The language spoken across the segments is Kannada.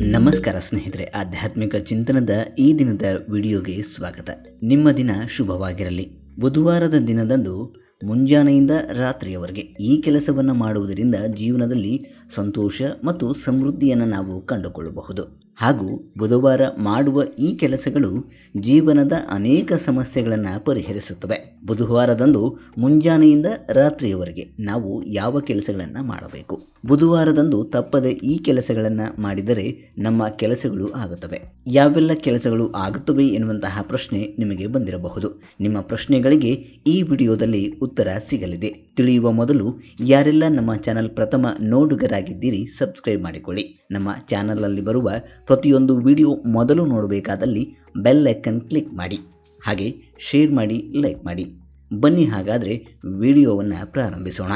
ನಮಸ್ಕಾರ ಸ್ನೇಹಿತರೆ, ಆಧ್ಯಾತ್ಮಿಕ ಚಿಂತನದ ಈ ದಿನದ ವಿಡಿಯೋಗೆ ಸ್ವಾಗತ. ನಿಮ್ಮ ದಿನ ಶುಭವಾಗಿರಲಿ. ಬುಧವಾರದ ದಿನದಂದು ಮುಂಜಾನೆಯಿಂದ ರಾತ್ರಿಯವರೆಗೆ ಈ ಕೆಲಸವನ್ನು ಮಾಡುವುದರಿಂದ ಜೀವನದಲ್ಲಿ ಸಂತೋಷ ಮತ್ತು ಸಮೃದ್ಧಿಯನ್ನು ನಾವು ಕಂಡುಕೊಳ್ಳಬಹುದು. ಹಾಗೂ ಬುಧವಾರ ಮಾಡುವ ಈ ಕೆಲಸಗಳು ಜೀವನದ ಅನೇಕ ಸಮಸ್ಯೆಗಳನ್ನು ಪರಿಹರಿಸುತ್ತವೆ. ಬುಧವಾರದಂದು ಮುಂಜಾನೆಯಿಂದ ರಾತ್ರಿಯವರೆಗೆ ನಾವು ಯಾವ ಕೆಲಸಗಳನ್ನು ಮಾಡಬೇಕು? ಬುಧವಾರದಂದು ತಪ್ಪದೆ ಈ ಕೆಲಸಗಳನ್ನು ಮಾಡಿದರೆ ನಮ್ಮ ಕೆಲಸಗಳು ಆಗುತ್ತವೆ. ಯಾವೆಲ್ಲ ಕೆಲಸಗಳು ಆಗುತ್ತವೆ ಎನ್ನುವಂತಹ ಪ್ರಶ್ನೆ ನಿಮಗೆ ಬಂದಿರಬಹುದು. ನಿಮ್ಮ ಪ್ರಶ್ನೆಗಳಿಗೆ ಈ ವಿಡಿಯೋದಲ್ಲಿ ಉತ್ತರ ಸಿಗಲಿದೆ. ತಿಳಿಯುವ ಮೊದಲು ಯಾರೆಲ್ಲ ನಮ್ಮ ಚಾನಲ್ ಪ್ರಥಮ ನೋಡುಗರಾಗಿದ್ದೀರಿ, ಸಬ್ಸ್ಕ್ರೈಬ್ ಮಾಡಿಕೊಳ್ಳಿ. ನಮ್ಮ ಚಾನಲಲ್ಲಿ ಬರುವ ಪ್ರತಿಯೊಂದು ವಿಡಿಯೋ ಮೊದಲು ನೋಡಬೇಕಾದಲ್ಲಿ ಬೆಲ್ ಐಕನ್ ಕ್ಲಿಕ್ ಮಾಡಿ. ಹಾಗೆ ಶೇರ್ ಮಾಡಿ, ಲೈಕ್ ಮಾಡಿ. ಬನ್ನಿ ಹಾಗಾದರೆ ವಿಡಿಯೋವನ್ನು ಪ್ರಾರಂಭಿಸೋಣ.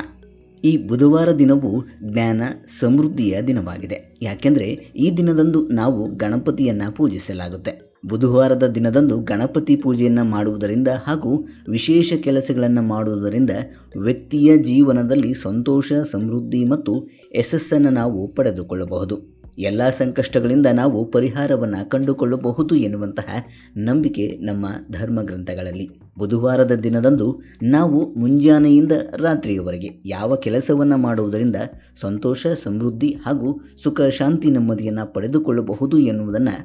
ಈ ಬುಧವಾರ ದಿನವು ಜ್ಞಾನ ಸಮೃದ್ಧಿಯ ದಿನವಾಗಿದೆ. ಯಾಕೆಂದರೆ ಈ ದಿನದಂದು ನಾವು ಗಣಪತಿಯನ್ನು ಪೂಜಿಸಲಾಗುತ್ತೆ. ಬುಧವಾರದ ದಿನದಂದು ಗಣಪತಿ ಪೂಜೆಯನ್ನು ಮಾಡುವುದರಿಂದ ಹಾಗೂ ವಿಶೇಷ ಕೆಲಸಗಳನ್ನು ಮಾಡುವುದರಿಂದ ವ್ಯಕ್ತಿಯ ಜೀವನದಲ್ಲಿ ಸಂತೋಷ, ಸಮೃದ್ಧಿ ಮತ್ತು ಯಶಸ್ಸನ್ನು ನಾವು ಪಡೆದುಕೊಳ್ಳಬಹುದು. ಎಲ್ಲ ಸಂಕಷ್ಟಗಳಿಂದ ನಾವು ಪರಿಹಾರವನ್ನು ಕಂಡುಕೊಳ್ಳಬಹುದು ಎನ್ನುವಂತಹ ನಂಬಿಕೆ ನಮ್ಮ ಧರ್ಮ ಗ್ರಂಥಗಳಲ್ಲಿ ಬುಧವಾರದ ದಿನದಂದು ನಾವು ಮುಂಜಾನೆಯಿಂದ ರಾತ್ರಿಯವರೆಗೆ ಯಾವ ಕೆಲಸವನ್ನು ಮಾಡುವುದರಿಂದ ಸಂತೋಷ, ಸಮೃದ್ಧಿ ಹಾಗೂ ಸುಖ, ಶಾಂತಿ ನೆಮ್ಮದಿಯನ್ನು ಪಡೆದುಕೊಳ್ಳಬಹುದು ಎನ್ನುವುದನ್ನು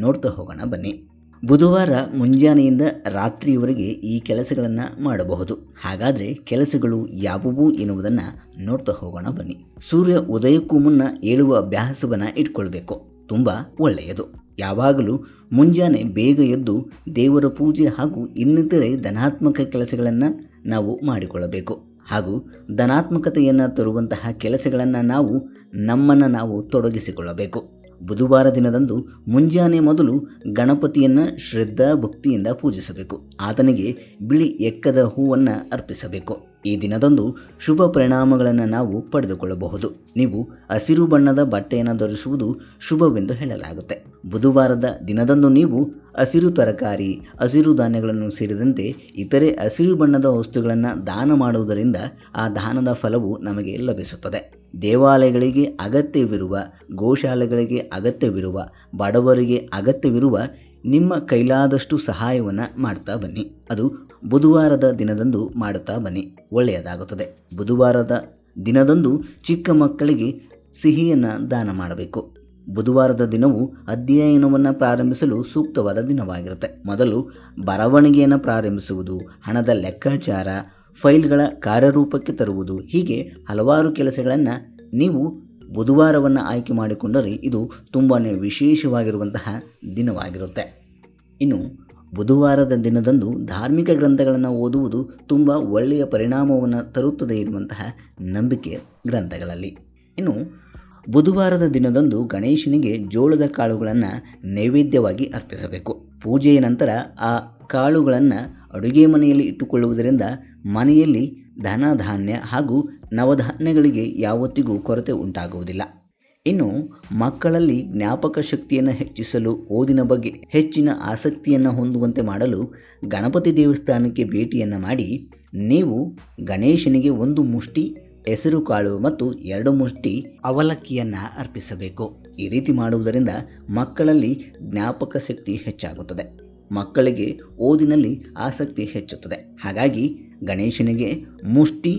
ನೋಡ್ತಾ ಹೋಗೋಣ ಬನ್ನಿ. ಬುಧವಾರ ಮುಂಜಾನೆಯಿಂದ ರಾತ್ರಿಯವರೆಗೆ ಈ ಕೆಲಸಗಳನ್ನು ಮಾಡಬಹುದು. ಹಾಗಾದರೆ ಕೆಲಸಗಳು ಯಾವುವು ಎನ್ನುವುದನ್ನು ನೋಡ್ತಾ ಹೋಗೋಣ ಬನ್ನಿ. ಸೂರ್ಯ ಉದಯಕ್ಕೂ ಮುನ್ನ ಏಳುವ ಅಭ್ಯಾಸವನ್ನು ಇಟ್ಕೊಳ್ಬೇಕು. ತುಂಬ ಒಳ್ಳೆಯದು. ಯಾವಾಗಲೂ ಮುಂಜಾನೆ ಬೇಗ ಎದ್ದು ದೇವರ ಪೂಜೆ ಹಾಗೂ ಇನ್ನಿತರೆ ಧನಾತ್ಮಕ ಕೆಲಸಗಳನ್ನು ನಾವು ಮಾಡಿಕೊಳ್ಳಬೇಕು. ಹಾಗೂ ಧನಾತ್ಮಕತೆಯನ್ನು ತರುವಂತಹ ಕೆಲಸಗಳನ್ನು ನಾವು ನಮ್ಮನ್ನು ನಾವು ತೊಡಗಿಸಿಕೊಳ್ಳಬೇಕು. ಬುಧವಾರ ದಿನದಂದು ಮುಂಜಾನೆ ಮೊದಲು ಗಣಪತಿಯನ್ನು ಶ್ರದ್ಧಾ ಭಕ್ತಿಯಿಂದ ಪೂಜಿಸಬೇಕು. ಆತನಿಗೆ ಬಿಳಿ ಎಕ್ಕದ ಹೂವನ್ನು ಅರ್ಪಿಸಬೇಕು. ಈ ದಿನದಂದು ಶುಭ ಪರಿಣಾಮಗಳನ್ನು ನಾವು ಪಡೆದುಕೊಳ್ಳಬಹುದು. ನೀವು ಹಸಿರು ಬಣ್ಣದ ಬಟ್ಟೆಯನ್ನು ಧರಿಸುವುದು ಶುಭವೆಂದು ಹೇಳಲಾಗುತ್ತೆ. ಬುಧವಾರದ ದಿನದಂದು ನೀವು ಹಸಿರು ತರಕಾರಿ, ಹಸಿರು ಧಾನ್ಯಗಳನ್ನು ಸೇರಿದಂತೆ ಇತರೆ ಹಸಿರು ಬಣ್ಣದ ವಸ್ತುಗಳನ್ನು ದಾನ ಮಾಡುವುದರಿಂದ ಆ ದಾನದ ಫಲವು ನಮಗೆ ಲಭಿಸುತ್ತದೆ. ದೇವಾಲಯಗಳಿಗೆ ಅಗತ್ಯವಿರುವ, ಗೋಶಾಲೆಗಳಿಗೆ ಅಗತ್ಯವಿರುವ, ಬಡವರಿಗೆ ಅಗತ್ಯವಿರುವ ನಿಮ್ಮ ಕೈಲಾದಷ್ಟು ಸಹಾಯವನ್ನು ಮಾಡ್ತಾ ಬನ್ನಿ. ಅದು ಬುಧವಾರದ ದಿನದಂದು ಮಾಡುತ್ತಾ ಬನ್ನಿ. ಒಳ್ಳೆಯದಾಗುತ್ತದೆ. ಬುಧವಾರದ ದಿನದಂದು ಚಿಕ್ಕ ಮಕ್ಕಳಿಗೆ ಸಿಹಿಯನ್ನು ದಾನ ಮಾಡಬೇಕು. ಬುಧವಾರದ ದಿನವು ಅಧ್ಯಯನವನ್ನು ಪ್ರಾರಂಭಿಸಲು ಸೂಕ್ತವಾದ ದಿನವಾಗಿರುತ್ತೆ. ಮೊದಲು ಬರವಣಿಗೆಯನ್ನು ಪ್ರಾರಂಭಿಸುವುದು, ಹಣದ ಲೆಕ್ಕಾಚಾರ, ಫೈಲ್ಗಳ ಕಾರ್ಯರೂಪಕ್ಕೆ ತರುವುದು ಹೀಗೆ ಹಲವಾರು ಕೆಲಸಗಳನ್ನು ನೀವು ಬುಧವಾರವನ್ನು ಆಯ್ಕೆ ಮಾಡಿಕೊಂಡರೆ ಇದು ತುಂಬಾ ವಿಶೇಷವಾಗಿರುವಂತಹ ದಿನವಾಗಿರುತ್ತೆ. ಇನ್ನು ಬುಧವಾರದ ದಿನದಂದು ಧಾರ್ಮಿಕ ಗ್ರಂಥಗಳನ್ನು ಓದುವುದು ತುಂಬ ಒಳ್ಳೆಯ ಪರಿಣಾಮವನ್ನು ತರುತ್ತದೆ ಇರುವಂತಹ ನಂಬಿಕೆ ಗ್ರಂಥಗಳಲ್ಲಿ. ಇನ್ನು ಬುಧವಾರದ ದಿನದಂದು ಗಣೇಶನಿಗೆ ಜೋಳದ ಕಾಳುಗಳನ್ನು ನೈವೇದ್ಯವಾಗಿ ಅರ್ಪಿಸಬೇಕು. ಪೂಜೆಯ ನಂತರ ಆ ಕಾಳುಗಳನ್ನು ಅಡುಗೆ ಮನೆಯಲ್ಲಿ ಇಟ್ಟುಕೊಳ್ಳುವುದರಿಂದ ಮನೆಯಲ್ಲಿ ಧನ ಧಾನ್ಯ ಹಾಗೂ ನವಧಾನ್ಯಗಳಿಗೆ ಯಾವತ್ತಿಗೂ ಕೊರತೆ ಉಂಟಾಗುವುದಿಲ್ಲ. ಇನ್ನು, ಮಕ್ಕಳಲ್ಲಿ ಜ್ಞಾಪಕ ಶಕ್ತಿಯನ್ನು ಹೆಚ್ಚಿಸಲು ಓದಿನ ಬಗ್ಗೆ ಹೆಚ್ಚಿನ ಆಸಕ್ತಿಯನ್ನು ಹೊಂದುವಂತೆ ಮಾಡಲು ಗಣಪತಿ ದೇವಸ್ಥಾನಕ್ಕೆ ಭೇಟಿಯನ್ನು ಮಾಡಿ, ನೀವು ಗಣೇಶನಿಗೆ ಒಂದು ಮುಷ್ಟಿ, ಹೆಸರು ಕಾಳು ಮತ್ತು ಎರಡು ಮುಷ್ಟಿ ಅವಲಕ್ಕಿಯನ್ನು ಅರ್ಪಿಸಬೇಕು. ಈ ರೀತಿ ಮಾಡುವುದರಿಂದ ಮಕ್ಕಳಲ್ಲಿ ಜ್ಞಾಪಕ ಶಕ್ತಿ ಹೆಚ್ಚಾಗುತ್ತದೆ. ಮಕ್ಕಳಿಗೆ ಓದಿನಲ್ಲಿ ಆಸಕ್ತಿ ಹೆಚ್ಚುತ್ತದೆ. ಹಾಗಾಗಿ ಗಣೇಶನಿಗೆ ಮುಷ್ಟಿ,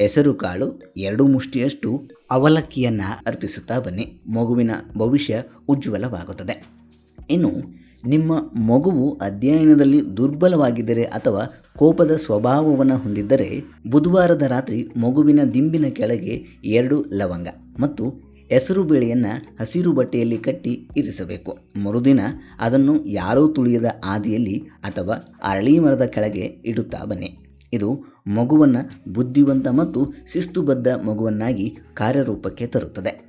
ಹೆಸರು ಕಾಳು ಎರಡು ಮುಷ್ಟಿಯಷ್ಟು ಅವಲಕ್ಕಿಯನ್ನು ಅರ್ಪಿಸುತ್ತಾ ಬನ್ನಿ. ಮಗುವಿನ ಭವಿಷ್ಯ ಉಜ್ವಲವಾಗುತ್ತದೆ. ಇನ್ನು ನಿಮ್ಮ ಮಗುವು ಅಧ್ಯಯನದಲ್ಲಿ ದುರ್ಬಲವಾಗಿದ್ದರೆ ಅಥವಾ ಕೋಪದ ಸ್ವಭಾವವನ್ನು ಹೊಂದಿದ್ದರೆ ಬುಧವಾರದ ರಾತ್ರಿ ಮಗುವಿನ ದಿಂಬಿನ ಕೆಳಗೆ ಎರಡು ಲವಂಗ ಮತ್ತು ಹೆಸರು ಬೇಳೆಯನ್ನು ಹಸಿರು ಬಟ್ಟೆಯಲ್ಲಿ ಕಟ್ಟಿ ಇರಿಸಬೇಕು. ಮರುದಿನ ಅದನ್ನು ಯಾರೂ ತುಳಿಯದ ಆದಿಯಲ್ಲಿ ಅಥವಾ ಅರಳಿ ಮರದ ಕೆಳಗೆ ಇಡುತ್ತಾ ಬನ್ನಿ. ಇದು ಮಗುವನ್ನು ಬುದ್ಧಿವಂತ ಮತ್ತು ಶಿಸ್ತುಬದ್ಧ ಮಗುವನ್ನಾಗಿ ಕಾರ್ಯರೂಪಕ್ಕೆ ತರುತ್ತದೆ.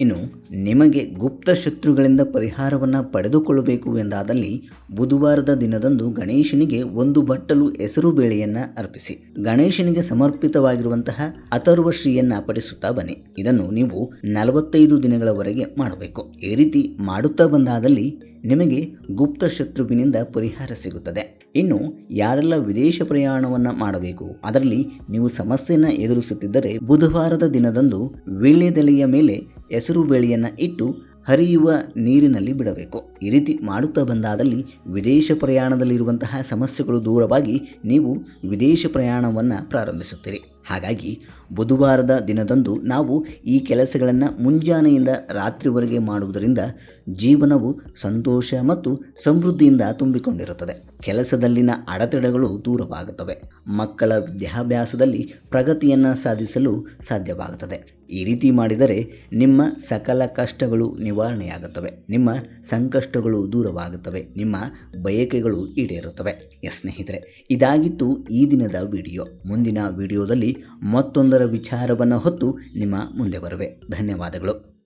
ಇನ್ನು ನಿಮಗೆ ಗುಪ್ತ ಶತ್ರುಗಳಿಂದ ಪರಿಹಾರವನ್ನು ಪಡೆದುಕೊಳ್ಳಬೇಕು ಎಂದಾದಲ್ಲಿ ಬುಧವಾರದ ದಿನದಂದು ಗಣೇಶನಿಗೆ ಒಂದು ಬಟ್ಟಲು ಹೆಸರು ಬೇಳೆಯನ್ನು ಅರ್ಪಿಸಿ. ಗಣೇಶನಿಗೆ ಸಮರ್ಪಿತವಾಗಿರುವಂತಹ ಅಥರ್ವಶ್ರೀಯನ್ನು ಪಡಿಸುತ್ತಾ ಬನ್ನಿ. ಇದನ್ನು ನೀವು ನಲವತ್ತೈದು ದಿನಗಳವರೆಗೆ ಮಾಡಬೇಕು. ಈ ರೀತಿ ಮಾಡುತ್ತಾ ಬಂದಾದಲ್ಲಿ ನಿಮಗೆ ಗುಪ್ತ ಶತ್ರುವಿನಿಂದ ಪರಿಹಾರ ಸಿಗುತ್ತದೆ. ಇನ್ನು ಯಾರೆಲ್ಲ ವಿದೇಶ ಪ್ರಯಾಣವನ್ನು ಮಾಡಬೇಕು, ಅದರಲ್ಲಿ ನೀವು ಸಮಸ್ಯೆಯನ್ನು ಎದುರಿಸುತ್ತಿದ್ದರೆ ಬುಧವಾರದ ದಿನದಂದು ವೀಳ್ಯದೆಲೆಯ ಮೇಲೆ ಹೆಸರು ಬೇಳೆಯನ್ನು ಇಟ್ಟು ಹರಿಯುವ ನೀರಿನಲ್ಲಿ ಬಿಡಬೇಕು. ಈ ರೀತಿ ಮಾಡುತ್ತಾ ಬಂದಾದಲ್ಲಿ ವಿದೇಶ ಪ್ರಯಾಣದಲ್ಲಿರುವಂತಹ ಸಮಸ್ಯೆಗಳು ದೂರವಾಗಿ ನೀವು ವಿದೇಶ ಪ್ರಯಾಣವನ್ನು ಪ್ರಾರಂಭಿಸುತ್ತೀರಿ. ಹಾಗಾಗಿ ಬುಧವಾರದ ದಿನದಂದು ನಾವು ಈ ಕೆಲಸಗಳನ್ನು ಮುಂಜಾನೆಯಿಂದ ರಾತ್ರಿವರೆಗೆ ಮಾಡುವುದರಿಂದ ಜೀವನವು ಸಂತೋಷ ಮತ್ತು ಸಮೃದ್ಧಿಯಿಂದ ತುಂಬಿಕೊಂಡಿರುತ್ತದೆ. ಕೆಲಸದಲ್ಲಿನ ಅಡೆತಡೆಗಳು ದೂರವಾಗುತ್ತವೆ. ಮಕ್ಕಳ ವಿದ್ಯಾಭ್ಯಾಸದಲ್ಲಿ ಪ್ರಗತಿಯನ್ನು ಸಾಧಿಸಲು ಸಾಧ್ಯವಾಗುತ್ತದೆ. ಈ ರೀತಿ ಮಾಡಿದರೆ ನಿಮ್ಮ ಸಕಲ ಕಷ್ಟಗಳು ನಿವಾರಣೆಯಾಗುತ್ತವೆ. ನಿಮ್ಮ ಸಂಕಷ್ಟಗಳು ದೂರವಾಗುತ್ತವೆ. ನಿಮ್ಮ ಬಯಕೆಗಳು ಈಡೇರುತ್ತವೆ. ಎಸ್ ಸ್ನೇಹಿತರೆ, ಇದಾಗಿತ್ತು ಈ ದಿನದ ವಿಡಿಯೋ. ಮುಂದಿನ ವಿಡಿಯೋದಲ್ಲಿ ಮತ್ತೊಂದರ ವಿಚಾರವನ್ನು ಹೊತ್ತು ನಿಮ್ಮ ಮುಂದೆ ಬರುವೆ. ಧನ್ಯವಾದಗಳು.